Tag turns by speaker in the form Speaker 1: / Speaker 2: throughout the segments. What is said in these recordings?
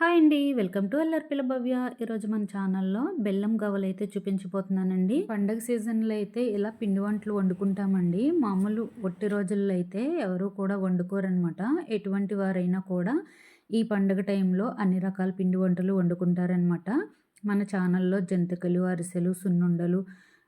Speaker 1: Hi అండి. Welcome to పిల్ల భవ్య. ఈరోజు మన ఛానల్లో బెల్లం గవ్వలు అయితే చూపించిపోతున్నానండి. పండగ సీజన్లో అయితే ఇలా పిండి వంటలు వండుకుంటామండి. మామూలు ఒట్టి రోజుల్లో అయితే ఎవరు కూడా వండుకోరనమాట. ఎటువంటి వారైనా కూడా ఈ పండగ టైంలో అన్ని రకాల పిండి వంటలు వండుకుంటారనమాట. మన ఛానల్లో జంతికలు అరిసెలు సున్నుండలు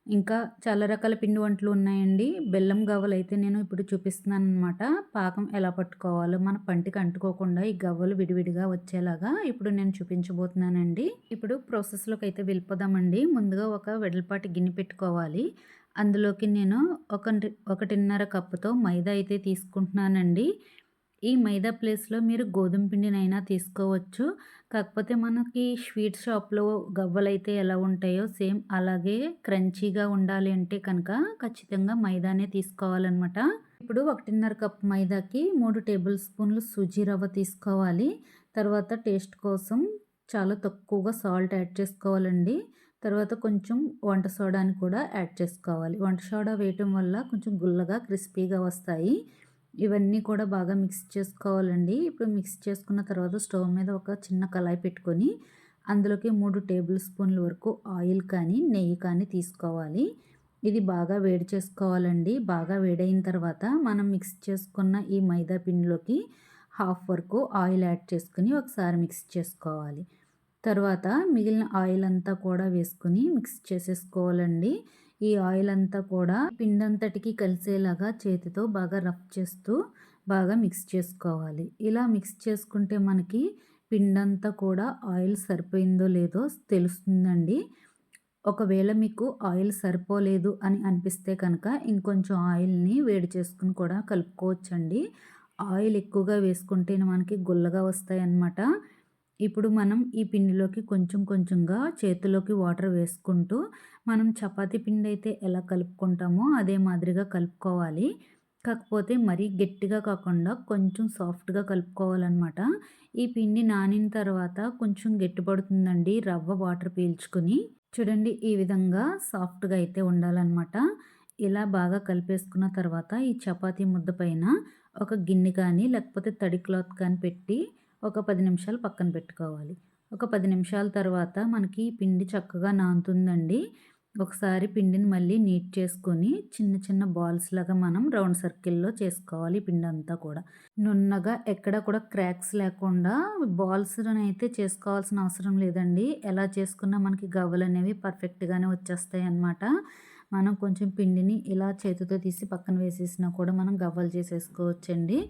Speaker 1: ఇంకా చాలా రకాల పిండి వంటలు ఉన్నాయండి. బెల్లం గవ్వలు అయితే నేను ఇప్పుడు చూపిస్తున్నాను అనమాట పాకం ఎలా పట్టుకోవాలో మన పంటికి అంటుకోకుండా ఈ గవ్వలు విడివిడిగా వచ్చేలాగా ఇప్పుడు నేను చూపించబోతున్నానండి. ఇప్పుడు ప్రాసెస్లోకి అయితే వెళ్ళిపోదామండి. ముందుగా ఒక వెడల్పాటి గిన్నె పెట్టుకోవాలి. అందులోకి నేను ఒక ఒకటిన్నర కప్పుతో మైదా అయితే తీసుకుంటున్నానండి. ఈ మైదా ప్లేస్లో మీరు గోధుమ పిండినైనా తీసుకోవచ్చు. కాకపోతే మనకి స్వీట్ షాప్లో గవ్వలైతే ఎలా ఉంటాయో సేమ్ అలాగే క్రంచీగా ఉండాలి అంటే కనుక ఖచ్చితంగా మైదానే తీసుకోవాలన్నమాట. ఇప్పుడు ఒకటిన్నర కప్ మైదాకి మూడు టేబుల్ స్పూన్లు సూజీ రవ్వ తీసుకోవాలి. తర్వాత టేస్ట్ కోసం చాలా తక్కువగా సాల్ట్ యాడ్ చేసుకోవాలండి. తర్వాత కొంచెం వంట సోడాని కూడా యాడ్ చేసుకోవాలి. వంట సోడా వేయటం వల్ల కొంచెం గుల్లగా క్రిస్పీగా వస్తాయి. ఇవన్నీ కూడా బాగా మిక్స్ చేసుకోవాలండి. ఇప్పుడు మిక్స్ చేసుకున్న తర్వాత స్టవ్ మీద ఒక చిన్న కళాయి పెట్టుకొని అందులోకి మూడు టేబుల్ స్పూన్ల వరకు ఆయిల్ కానీ నెయ్యి కానీ తీసుకోవాలి. ఇది బాగా వేడి చేసుకోవాలండి. బాగా వేడైన తర్వాత మనం మిక్స్ చేసుకున్న ఈ మైదా పిండిలోకి హాఫ్ వరకు ఆయిల్ యాడ్ చేసుకుని ఒకసారి మిక్స్ చేసుకోవాలి. తర్వాత మిగిలిన ఆయిల్ అంతా కూడా వేసుకుని మిక్స్ చేసేసుకోవాలండి. ఈ ఆయిల్ అంతా కూడా పిండంతటికి కలిసేలాగా చేతితో బాగా రఫ్ చేస్తూ బాగా మిక్స్ చేసుకోవాలి. ఇలా మిక్స్ చేసుకుంటే మనకి పిండంతా కూడా ఆయిల్ సరిపోయిందో లేదో తెలుస్తుందండి. ఒకవేళ మీకు ఆయిల్ సరిపోలేదు అని అనిపిస్తే కనుక ఇంకొంచెం ఆయిల్ని వేడి చేసుకుని కూడా కలుపుకోవచ్చండి. ఆయిల్ ఎక్కువగా వేసుకుంటే మనకి గుల్లగా వస్తాయి అన్నమాట ఇప్పుడు మనం ఈ పిండిలోకి కొంచెం కొంచెంగా చేతిలోకి వాటర్ వేసుకుంటూ మనం చపాతీ పిండి అయితే ఎలా కలుపుకుంటామో అదే మాదిరిగా కలుపుకోవాలి. కాకపోతే మరీ గట్టిగా కాకుండా కొంచెం సాఫ్ట్గా కలుపుకోవాలన్నమాట. ఈ పిండి నానిన తర్వాత కొంచెం గట్టిపడుతుందండి రవ్వ వాటర్ పీల్చుకుని. చూడండి ఈ విధంగా సాఫ్ట్గా అయితే ఉండాలన్నమాట. ఇలా బాగా కలిపేసుకున్న తర్వాత ఈ చపాతీ ముద్ద పైన ఒక గిన్నె కానీ లేకపోతే తడి క్లాత్ కానీ పెట్టి ఒక పది నిమిషాలు పక్కన పెట్టుకోవాలి. ఒక పది నిమిషాల తర్వాత మనకి పిండి చక్కగా నానుతుందండి. ఒకసారి పిండిని మళ్ళీ నీట్ చేసుకొని చిన్న చిన్న బాల్స్ లాగా మనం రౌండ్ సర్కిల్లో చేసుకోవాలి పిండి అంతా కూడా. నున్నగా ఎక్కడ కూడా క్రాక్స్ లేకుండా బాల్స్ అయితే చేసుకోవాల్సిన అవసరం లేదండి. ఎలా చేసుకున్నా మనకి గవ్వలు అనేవి పర్ఫెక్ట్గానే వచ్చేస్తాయి అన్నమాట. మనం కొంచెం పిండిని ఇలా చేతితో తీసి పక్కన వేసేసినా కూడా మనం గవ్వలు చేసేసుకోవచ్చండి.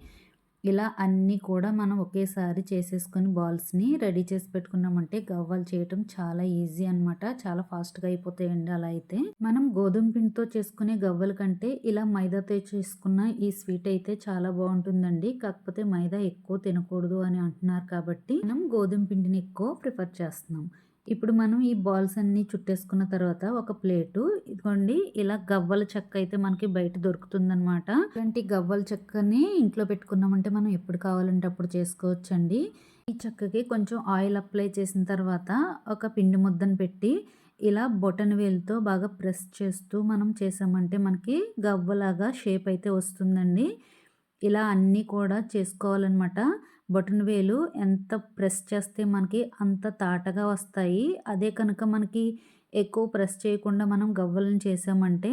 Speaker 1: ఇలా అన్నీ కూడా మనం ఒకేసారి చేసేసుకొని బాల్స్ని రెడీ చేసి పెట్టుకున్నామంటే గవ్వలు చేయటం చాలా ఈజీ అనమాట చాలా ఫాస్ట్గా అయిపోతాయండి అలా అయితే. మనం గోధుమ పిండితో చేసుకునే గవ్వల కంటే ఇలా మైదాతో చేసుకున్న ఈ స్వీట్ అయితే చాలా బాగుంటుందండి. కాకపోతే మైదా ఎక్కువ తినకూడదు అని అంటున్నారు కాబట్టి మనం గోధుమ పిండిని ఎక్కువ ప్రిఫర్ చేస్తున్నాం. ఇప్పుడు మనం ఈ బాల్స్ అన్నీ చుట్టేసుకున్న తర్వాత ఒక ప్లేటు ఇదిగోండి ఇలా గవ్వల చెక్క అయితే మనకి బయట దొరుకుతుందనమాట ఇలాంటి గవ్వల చెక్కని ఇంట్లో పెట్టుకున్నామంటే మనం ఎప్పుడు కావాలంటే అప్పుడు చేసుకోవచ్చండి. ఈ చెక్కకి కొంచెం ఆయిల్ అప్లై చేసిన తర్వాత ఒక పిండి ముద్దను పెట్టి ఇలా బొటన్ వేలుతో బాగా ప్రెస్ చేస్తూ మనం చేసామంటే మనకి గవ్వలాగా షేప్ అయితే వస్తుందండి. ఇలా అన్నీ కూడా చేసుకోవాలన్నమాట. బటన్ వేలు ఎంత ప్రెస్ చేస్తే మనకి అంత తాటగా వస్తాయి. అదే కనుక మనకి ఎక్కువ ప్రెస్ చేయకుండా మనం గవ్వలను చేసామంటే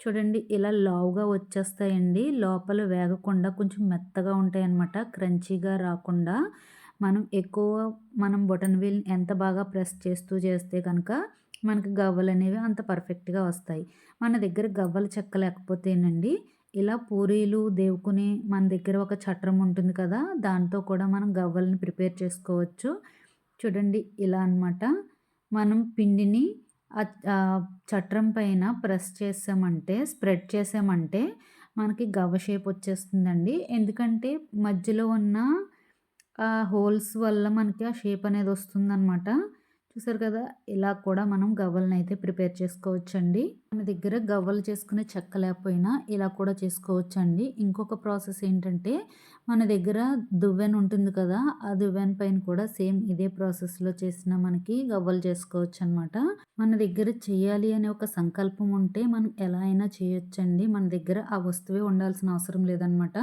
Speaker 1: చూడండి ఇలా లావుగా వచ్చేస్తాయండి. లోపల వేగకుండా కొంచెం మెత్తగా ఉంటాయి అన్నమాట క్రంచీగా రాకుండా మనం ఎక్కువ మనం బొటన్ వీల్ ఎంత బాగా ప్రెస్ చేస్తూ చేస్తే కనుక మనకి గవ్వలు అనేవి అంత పర్ఫెక్ట్గా వస్తాయి. మన దగ్గర గవ్వల చెక్క లేకపోతేనండి ఇలా పూరీలు దేవుకుని మన దగ్గర ఒక చట్రం ఉంటుంది కదా దాంతో కూడా మనం గవ్వల్ని ప్రిపేర్ చేసుకోవచ్చు. చూడండి ఇలా అనమాట మనం పిండిని చట్రం పైన ప్రెస్ చేసామంటే స్ప్రెడ్ చేసామంటే మనకి గవ్వ షేప్ వచ్చేస్తుందండి. ఎందుకంటే మధ్యలో ఉన్న హోల్స్ వల్ల మనకి ఆ షేప్ అనేది వస్తుందన్నమాట. చూసారు కదా ఇలా కూడా మనం గవ్వలను అయితే ప్రిపేర్ చేసుకోవచ్చండి. మన దగ్గర గవ్వలు చేసుకునే చెక్క లేకపోయినా ఇలా కూడా చేసుకోవచ్చండి. ఇంకొక ప్రాసెస్ ఏంటంటే మన దగ్గర దువ్వెన ఉంటుంది కదా ఆ దువ్వెన పైన కూడా సేమ్ ఇదే ప్రాసెస్లో చేసిన మనకి గవ్వలు చేసుకోవచ్చు అనమాట మన దగ్గర చేయాలి అనే ఒక సంకల్పం ఉంటే మనం ఎలా అయినా చేయొచ్చండి. మన దగ్గర ఆ వస్తువే ఉండాల్సిన అవసరం లేదనమాట.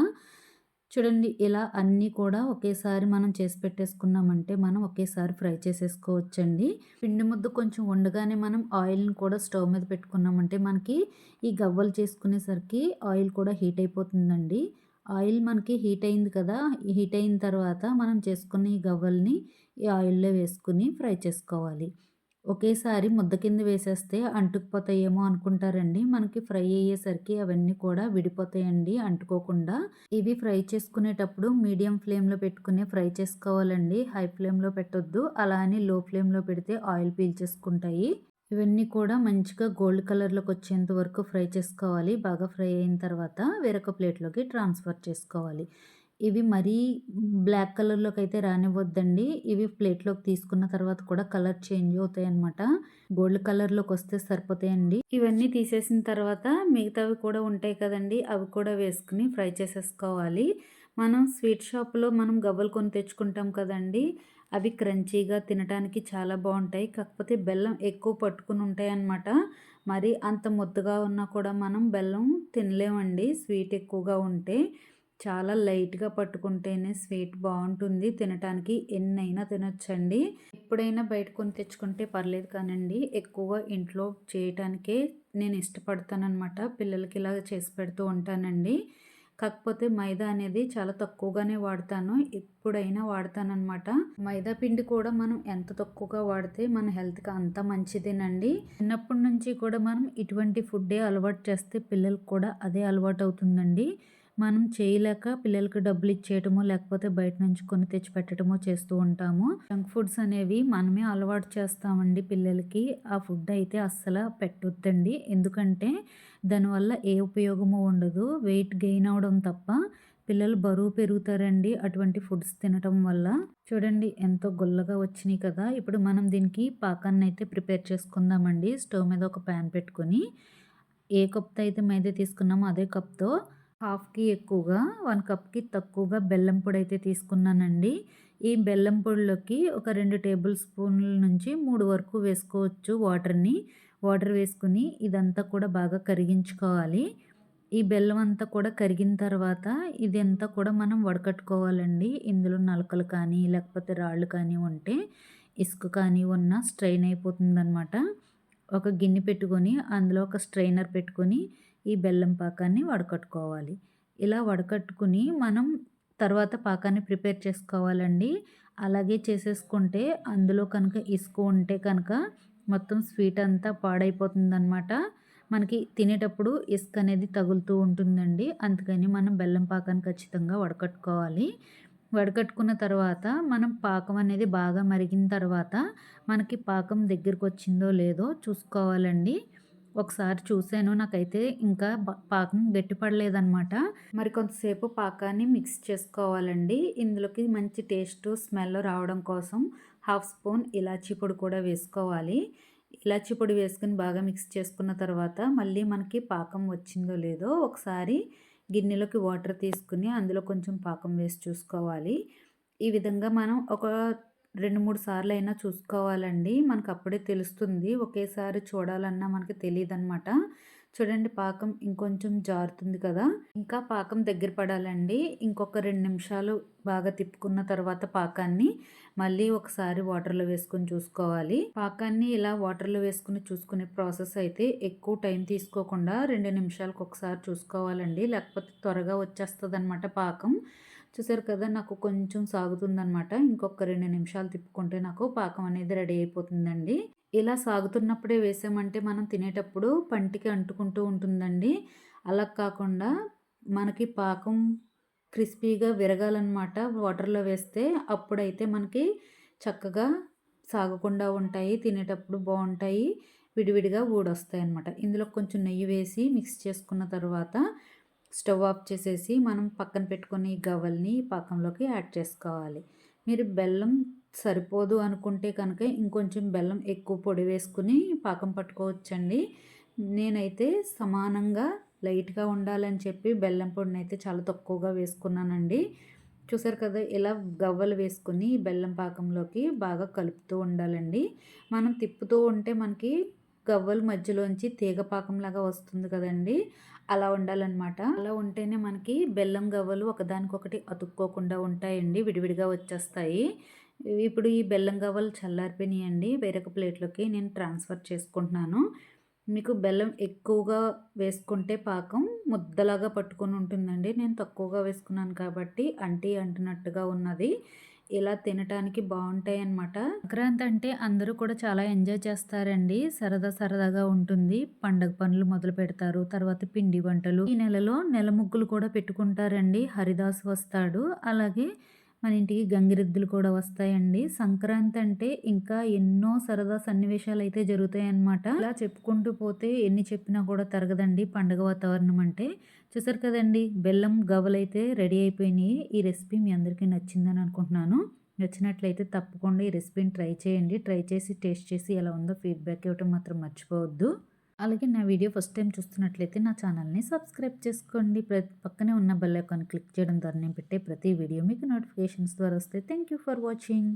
Speaker 1: చూడండి ఇలా అన్నీ కూడా ఒకేసారి మనం చేసి పెట్టేసుకున్నామంటే మనం ఒకేసారి ఫ్రై చేసేసుకోవచ్చండి. పిండి ముద్ద కొంచెం ఉండగానే మనం ఆయిల్ని కూడా స్టవ్ మీద పెట్టుకున్నామంటే మనకి ఈ గవ్వలు చేసుకునేసరికి ఆయిల్ కూడా హీట్ అయిపోతుందండి. ఆయిల్ మనకి హీట్ అయింది కదా హీట్ అయిన తర్వాత మనం చేసుకున్న ఈ గవ్వల్ని ఈ ఆయిల్లో వేసుకుని ఫ్రై చేసుకోవాలి. ఒకేసారి ముద్ద కింద వేసేస్తే అంటుకుపోతాయేమో అనుకుంటారండి. మనకి ఫ్రై అయ్యేసరికి అవన్నీ కూడా విడిపోతాయండి అంటుకోకుండా. ఇవి ఫ్రై చేసుకునేటప్పుడు మీడియం ఫ్లేమ్లో పెట్టుకుని ఫ్రై చేసుకోవాలండి. హై ఫ్లేమ్లో పెట్టొద్దు. అలా అని లో ఫ్లేమ్లో పెడితే ఆయిల్ పీల్చేసుకుంటాయి ఇవన్నీ కూడా మంచిగా గోల్డ్ కలర్లోకి వచ్చేంత వరకు ఫ్రై చేసుకోవాలి. బాగా ఫ్రై అయిన తర్వాత వేరొక ప్లేట్లోకి ట్రాన్స్ఫర్ చేసుకోవాలి. ఇవి మరీ బ్లాక్ కలర్లోకి అయితే రానివ్వద్దండి. ఇవి ప్లేట్లోకి తీసుకున్న తర్వాత కూడా కలర్ చేంజ్ అవుతాయి అనమాట గోల్డ్ కలర్లోకి వస్తే సరిపోతాయండి. ఇవన్నీ తీసేసిన తర్వాత మిగతావి కూడా ఉంటాయి కదండి. అవి కూడా వేసుకుని ఫ్రై చేసేసుకోవాలి. మనం స్వీట్ షాప్లో మనం గవ్వలు కొని తెచ్చుకుంటాం కదండి. అవి క్రంచీగా తినడానికి చాలా బాగుంటాయి. కాకపోతే బెల్లం ఎక్కువ పట్టుకుని ఉంటాయి అన్నమాట మరి అంత ముద్దగా ఉన్నా కూడా మనం బెల్లం తినలేమండి. స్వీట్ ఎక్కువగా ఉంటే. చాలా లైట్గా పట్టుకుంటేనే స్వీట్ బాగుంటుంది. తినటానికి ఎన్నైనా తినొచ్చండి. ఎప్పుడైనా బయట కొని తెచ్చుకుంటే పర్లేదు కానండి ఎక్కువగా ఇంట్లో చేయటానికే నేను ఇష్టపడతానమాట పిల్లలకి ఇలా చేసి పెడుతూ ఉంటానండి. కాకపోతే మైదా అనేది చాలా తక్కువగానే వాడతాను. ఎప్పుడైనా వాడతానమాట మైదా పిండి కూడా మనం ఎంత తక్కువగా వాడితే మన హెల్త్కి అంత మంచిదేనండి. చిన్నప్పటి నుంచి కూడా మనం ఇటువంటి ఫుడ్డే అలవాటు చేస్తే పిల్లలకు కూడా అదే అలవాటు అవుతుందండి. మనం చేయలేక పిల్లలకి డబ్బులు ఇచ్చేయటమో లేకపోతే బయట నుంచి కొని తెచ్చి పెట్టడమో చేస్తూ ఉంటాము. జంక్ ఫుడ్స్ అనేవి మనమే అలవాటు చేస్తామండి పిల్లలకి. ఆ ఫుడ్ అయితే అస్సలు పెట్టొద్దండి. ఎందుకంటే దానివల్ల ఏ ఉపయోగము ఉండదు. వెయిట్ గెయిన్ అవడం తప్ప పిల్లలు బరువు పెరుగుతారండి అటువంటి ఫుడ్స్ తినటం వల్ల. చూడండి ఎంతో గొల్లగా వచ్చినాయి కదా. ఇప్పుడు మనం దీనికి పాకాన్ని అయితే ప్రిపేర్ చేసుకుందామండి. స్టవ్ మీద ఒక ప్యాన్ పెట్టుకొని ఏ కప్తో అయితే మైదా తీసుకున్నామో అదే కప్తో హాఫ్కి ఎక్కువగా వన్ కప్కి తక్కువగా బెల్లం పొడి అయితే తీసుకున్నానండి. ఈ బెల్లం పొడిలోకి ఒక రెండు టేబుల్ స్పూన్ల నుంచి మూడు వరకు వేసుకోవచ్చు వాటర్ని. వాటర్ వేసుకుని ఇదంతా కూడా బాగా కరిగించుకోవాలి. ఈ బెల్లం అంతా కూడా కరిగిన తర్వాత ఇదంతా కూడా మనం వడకట్టుకోవాలండి. ఇందులో నలకలు కానీ లేకపోతే రాళ్ళు కానీ ఉంటే ఇసుక కానీ ఉన్న స్ట్రెయిన్ అయిపోతుందన్నమాట. ఒక గిన్నె పెట్టుకొని అందులో ఒక స్ట్రైనర్ పెట్టుకొని ఈ బెల్లం పాకాన్ని వడకట్టుకోవాలి. ఇలా వడకట్టుకుని మనం తర్వాత పాకాన్ని ప్రిపేర్ చేసుకోవాలండి. అలాగే చేసేసుకుంటే అందులో కనుక ఇసుక ఉంటే కనుక మొత్తం స్వీట్ అంతా పాడైపోతుందన్నమాట. మనకి తినేటప్పుడు ఇసుక అనేది తగులుతూ ఉంటుందండి. అందుకని మనం బెల్లం పాకాన్ని ఖచ్చితంగా వడకట్టుకోవాలి. వడకట్టుకున్న తర్వాత మనం పాకం అనేది బాగా మరిగిన తర్వాత మనకి పాకం దగ్గరకు వచ్చిందో లేదో చూసుకోవాలండి. ఒకసారి చూశాను నాకైతే ఇంకా పాకం గట్టిపడలేదనమాట మరి కొంతసేపు పాకాన్ని మిక్స్ చేసుకోవాలండి. ఇందులోకి మంచి టేస్ట్ స్మెల్ రావడం కోసం హాఫ్ స్పూన్ ఇలాచీ పొడి కూడా వేసుకోవాలి. ఇలాచీ పొడి వేసుకుని బాగా మిక్స్ చేసుకున్న తర్వాత మళ్ళీ మనకి పాకం వచ్చిందో లేదో ఒకసారి గిన్నెలోకి వాటర్ తీసుకుని అందులో కొంచెం పాకం వేసి చూసుకోవాలి. ఈ విధంగా మనం ఒక రెండు మూడు సార్లు అయినా చూసుకోవాలండి. మనకు అప్పుడే తెలుస్తుంది. ఒకేసారి చూడాలన్నా మనకి తెలియదు అనమాట చూడండి పాకం ఇంకొంచెం జారుతుంది కదా. ఇంకా పాకం దగ్గర పడాలండి. ఇంకొక రెండు నిమిషాలు బాగా తిప్పుకున్న తర్వాత పాకాన్ని మళ్ళీ ఒకసారి వాటర్లో వేసుకొని చూసుకోవాలి. పాకాన్ని ఇలా వాటర్లో వేసుకుని చూసుకునే ప్రాసెస్ అయితే ఎక్కువ టైం తీసుకోకుండా రెండు నిమిషాలకు ఒకసారి చూసుకోవాలండి. లేకపోతే త్వరగా వచ్చేస్తుంది పాకం. చూసారు కదా నాకు కొంచెం సాగుతుందనమాట ఇంకొక రెండు నిమిషాలు తిప్పుకుంటే నాకు పాకం అనేది రెడీ అయిపోతుందండి. ఇలా సాగుతున్నప్పుడే వేసామంటే మనం తినేటప్పుడు పంటికి అంటుకుంటూ ఉంటుందండి. అలా కాకుండా మనకి పాకం క్రిస్పీగా విరగాలన్నమాట. వాటర్లో వేస్తే అప్పుడైతే మనకి చక్కగా సాగకుండా ఉంటాయి తినేటప్పుడు బాగుంటాయి విడివిడిగా ఊడొస్తాయి అన్నమాట ఇందులో కొంచెం నెయ్యి వేసి మిక్స్ చేసుకున్న తర్వాత స్టవ్ ఆఫ్ చేసేసి మనం పక్కన పెట్టుకుని గవ్వల్ని పాకంలోకి యాడ్ చేసుకోవాలి. మీరు బెల్లం సరిపోదు అనుకుంటే కనుక ఇంకొంచెం బెల్లం ఎక్కువ పొడి వేసుకుని పాకం పట్టుకోవచ్చండి. నేనైతే సమానంగా లైట్గా ఉండాలని చెప్పి బెల్లం పొడిని అయితే చాలా తక్కువగా వేసుకున్నానండి. చూసారు కదా ఇలా గవ్వలు వేసుకుని బెల్లం పాకంలోకి బాగా కలుపుతూ ఉండాలండి. మనం తిప్పుతూ ఉంటే మనకి గవ్వల మధ్యలోంచి తీగపాకంలాగా వస్తుంది కదండీ! అలా ఉండాలన్నమాట అలా ఉంటేనే మనకి బెల్లం గవ్వలు ఒకదానికొకటి అతుక్కోకుండా ఉంటాయండి. విడివిడిగా వచ్చేస్తాయి. ఇప్పుడు ఈ బెల్లం గవ్వలు చల్లారిపోయినాయండి. వేరొక ప్లేట్‌లోకి నేను ట్రాన్స్‌ఫర్ చేసుకుంటున్నాను. మీకు బెల్లం ఎక్కువగా వేసుకుంటే పాకం ముద్దలాగా పట్టుకొని ఉంటుందండి. నేను తక్కువగా వేసుకున్నాను కాబట్టి అంటి అంటున్నట్టుగా ఉన్నది. ఇలా తినటానికి బాగుంటాయి అన్నమాట సంక్రాంతి అంటే అందరూ కూడా చాలా ఎంజాయ్ చేస్తారండి. సరదా సరదాగా ఉంటుంది. పండగ పనులు మొదలు పెడతారు. తర్వాత పిండి వంటలు. ఈ నెలలో నెల ముగ్గులు కూడా పెట్టుకుంటారండి. హరిదాస్ వస్తాడు. అలాగే మన ఇంటికి గంగిరెద్దులు కూడా వస్తాయండి. సంక్రాంతి అంటే ఇంకా ఎన్నో సరదా సన్నివేశాలు అయితే జరుగుతాయన్నమాట. ఇలా చెప్పుకుంటూ పోతే ఎన్ని చెప్పినా కూడా తరగదండి పండగ వాతావరణం అంటే. చూసారు కదండీ! బెల్లం గవ్వలైతే రెడీ అయిపోయినాయి. ఈ రెసిపీ మీ అందరికీ నచ్చిందని అనుకుంటున్నాను. నచ్చినట్లయితే తప్పకుండా ఈ రెసిపీని ట్రై చేయండి. ట్రై చేసి టేస్ట్ చేసి ఎలా ఉందో ఫీడ్‌బ్యాక్ ఇవ్వటం మాత్రం మర్చిపోవద్దు. అలాగే నా వీడియో ఫస్ట్ టైం చూస్తున్నట్లయితే నా ఛానల్‌ని సబ్స్క్రైబ్ చేసుకోండి. ప్రతి పక్కనే ఉన్న బెల్ ఐకాన్ క్లిక్ చేయడం ద్వారా నేను పెట్టే ప్రతి వీడియో మీకు నోటిఫికేషన్స్ ద్వారా వస్తాయి. Thank you for watching.